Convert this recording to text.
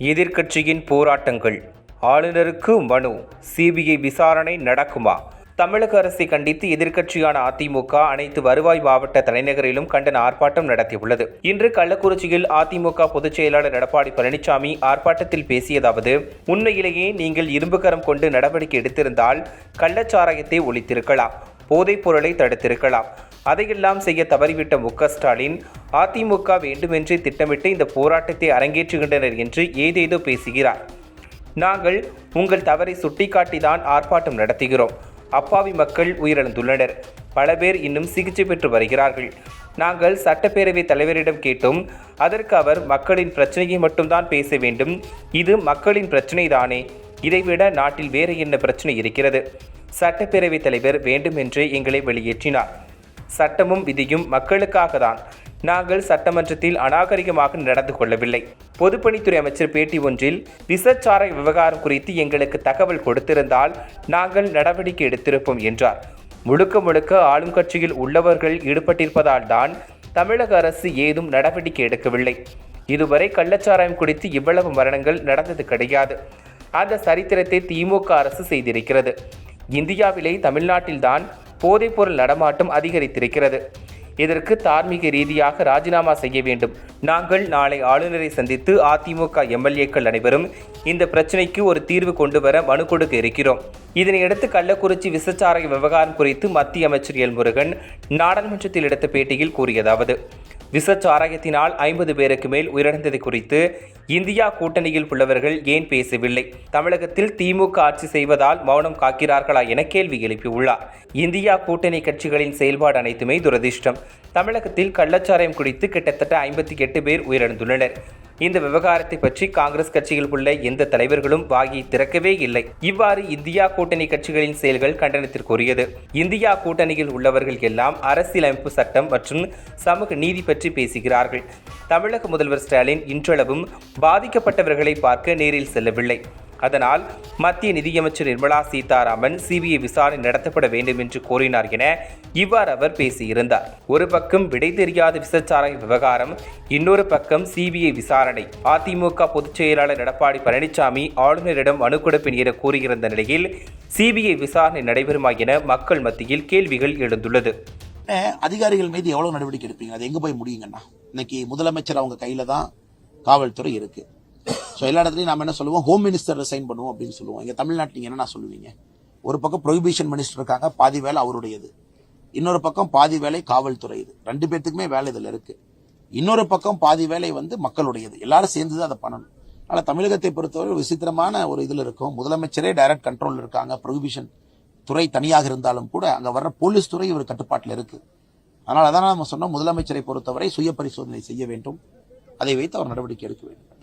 எதிர்க்கட்சியின் போராட்டங்கள். ஆளுநருக்கு மனு. சிபிஐ விசாரணை நடக்குமா? தமிழக அரசை கண்டித்து எதிர்க்கட்சியான அதிமுக அனைத்து வருவாய் மாவட்ட தலைநகரிலும் கண்டன ஆர்ப்பாட்டம் நடத்தியுள்ளது. இன்று கள்ளக்குறிச்சியில் அதிமுக பொதுச் செயலாளர் எடப்பாடி பழனிசாமி ஆர்ப்பாட்டத்தில் பேசியதாவது உண்மையிலேயே நீங்கள் இரும்புக்கரம் கொண்டு நடவடிக்கை எடுத்திருந்தால் கள்ளச்சாராயத்தை ஒழித்திருக்கலாம். போதைப் பொருளை தடுத்திருக்கலாம். அதையெல்லாம் செய்ய தவறிவிட்ட மு ஸ்டாலின் அதிமுக வேண்டுமென்றே திட்டமிட்டு இந்த போராட்டத்தை அரங்கேற்றுகின்றனர் என்று ஏதேதோ பேசுகிறார். நாங்கள் உங்கள் தவறை சுட்டிக்காட்டிதான் ஆர்ப்பாட்டம் நடத்துகிறோம். அப்பாவி மக்கள் உயிரிழந்துள்ளனர். பல பேர் இன்னும் சிகிச்சை பெற்று வருகிறார்கள். நாங்கள் சட்டப்பேரவை தலைவரிடம் கேட்டோம். அதற்கு அவர் மக்களின் பிரச்சனையை மட்டும்தான் பேச வேண்டும். இது மக்களின் பிரச்சனைதானே. இதைவிட நாட்டில் வேறு என்ன பிரச்சனை இருக்கிறது? சட்டப்பேரவைத் தலைவர் வேண்டுமென்றே எங்களை வெளியேற்றினார். சட்டமும் விதியும் மக்களுக்காக தான் நாங்கள் சட்டமன்றத்தில் அநாகரிகமாக நடந்து கொள்ளவில்லை. பொதுப்பணித்துறை அமைச்சர் பேட்டி ஒன்றில் விசச்சாரை விவகாரம் குறித்து எங்களுக்கு தகவல் கொடுத்திருந்தால் நாங்கள் நடவடிக்கை எடுத்திருப்போம் என்றார். முழுக்க முழுக்க ஆளும் கட்சியில் உள்ளவர்கள் ஈடுபட்டிருப்பதால் தான் தமிழக அரசு ஏதும் நடவடிக்கை எடுக்கவில்லை. இதுவரை கள்ளச்சாராயம் குறித்து இவ்வளவு மரணங்கள் நடந்தது கிடையாது. அந்த சரித்திரத்தை திமுக அரசு செய்திருக்கிறது. இந்தியாவிலே தமிழ்நாட்டில்தான் போதைப்பொருள் நடமாட்டம் அதிகரித்திருக்கிறது. இதற்கு தார்மீக ரீதியாக ராஜினாமா செய்ய வேண்டும். நாங்கள் நாளை ஆளுநரை சந்தித்து அதிமுக எம்எல்ஏக்கள் அனைவரும் இந்த பிரச்சினைக்கு ஒரு தீர்வு கொண்டு வர மனு கொடுக்க இருக்கிறோம். இதனையடுத்து கள்ளக்குறிச்சி விசச்சாரக விவகாரம் குறித்து மத்திய அமைச்சர் எல் முருகன் நாடாளுமன்றத்தில் எடுத்த பேட்டியில் கூறியதாவது விசச்சாராயத்தினால் ஐம்பது பேருக்கு மேல் உயிரிழந்தது குறித்து இந்தியா கூட்டணியில் உள்ளவர்கள் ஏன் பேசவில்லை? தமிழகத்தில் திமுக ஆட்சி செய்வதால் மௌனம் காக்கிறார்களா என கேள்வி எழுப்பியுள்ளார். இந்தியா கூட்டணி கட்சிகளின் செயல்பாடு அனைத்துமே துரதிர்ஷ்டம். தமிழகத்தில் கள்ளச்சாராயம் குறித்து கிட்டத்தட்ட ஐம்பத்தி எட்டு பேர் உயிரிழந்துள்ளனர். இந்த விவகாரத்தை பற்றி காங்கிரஸ் கட்சியில் உள்ள எந்த தலைவர்களும் வாயை திறக்கவே இல்லை. இவ்வாறு இந்தியா கூட்டணி கட்சிகளின் செயல்கள் கண்டனத்திற்குரியது. இந்தியா கூட்டணியில் உள்ளவர்கள் எல்லாம் அரசியலமைப்பு சட்டம் மற்றும் சமூக நீதி பற்றி பேசுகிறார்கள். தமிழக முதல்வர் ஸ்டாலின் இன்றளவும் பாதிக்கப்பட்டவர்களை பார்க்க நேரில் செல்லவில்லை. அதனால் மத்திய நிதியமைச்சர் நிர்மலா சீதாராமன் சிபிஐ விசாரணை நடத்தப்பட வேண்டும் என்று கோரினார் என இவ்வாறு அவர் பேசியிருந்தார். ஒரு பக்கம் விடை தெரியாத விசச்சாராய விவகாரம் இன்னொரு பக்கம் சிபிஐ விசாரணை. அதிமுக பொதுச் செயலாளர் எடப்பாடி பழனிசாமி ஆளுநரிடம் மனு கொடுப்பேன் என கூறியிருந்த நிலையில் சிபிஐ விசாரணை நடைபெறுமா என மக்கள் மத்தியில் கேள்விகள் எழுந்துள்ளது. அதிகாரிகள் மீது எவ்வளவு நடவடிக்கை எடுப்பீங்க? அது எங்க போய் முடியுங்கண்ணா? இன்னைக்கு முதலமைச்சர் அவங்க கையில தான் காவல்துறை இருக்கு. ஸோ எல்லா இடத்துலையும் நம்ம என்ன சொல்லுவோம்? ஹோம் மினிஸ்டர் ரிசைன் பண்ணுவோம் அப்படின்னு சொல்லுவோம். இங்கே தமிழ்நாட்டில் நீங்கள் என்ன சொல்லுவீங்க? ஒரு பக்கம் ப்ரொஹிபிஷன் மினிஸ்டர் இருக்காங்க பாதி வேலை அவருடையது. இன்னொரு பக்கம் பாதி வேலை காவல்துறை இது. ரெண்டு பேர்த்துக்குமே வேலை இதில் இருக்குது இன்னொரு பக்கம் பாதி வேலை வந்து மக்களுடையது. எல்லாரும் சேர்ந்து தான் அதை பண்ணணும். ஆனால் தமிழகத்தை பொறுத்தவரை விசித்திரமான ஒரு இதில் இருக்கும். முதலமைச்சரே டைரக்ட் கண்ட்ரோல் இருக்காங்க. ப்ரொஹிபிஷன் துறை தனியாக இருந்தாலும் கூட அங்கே வர்ற போலீஸ் துறை ஒரு கட்டுப்பாட்டில் இருக்குது அதனால் அதான் நம்ம சொன்னோம் முதலமைச்சரை பொறுத்தவரை சுய பரிசோதனை செய்ய வேண்டும். அதை வைத்து அவர் நடவடிக்கை எடுக்க வேண்டும்.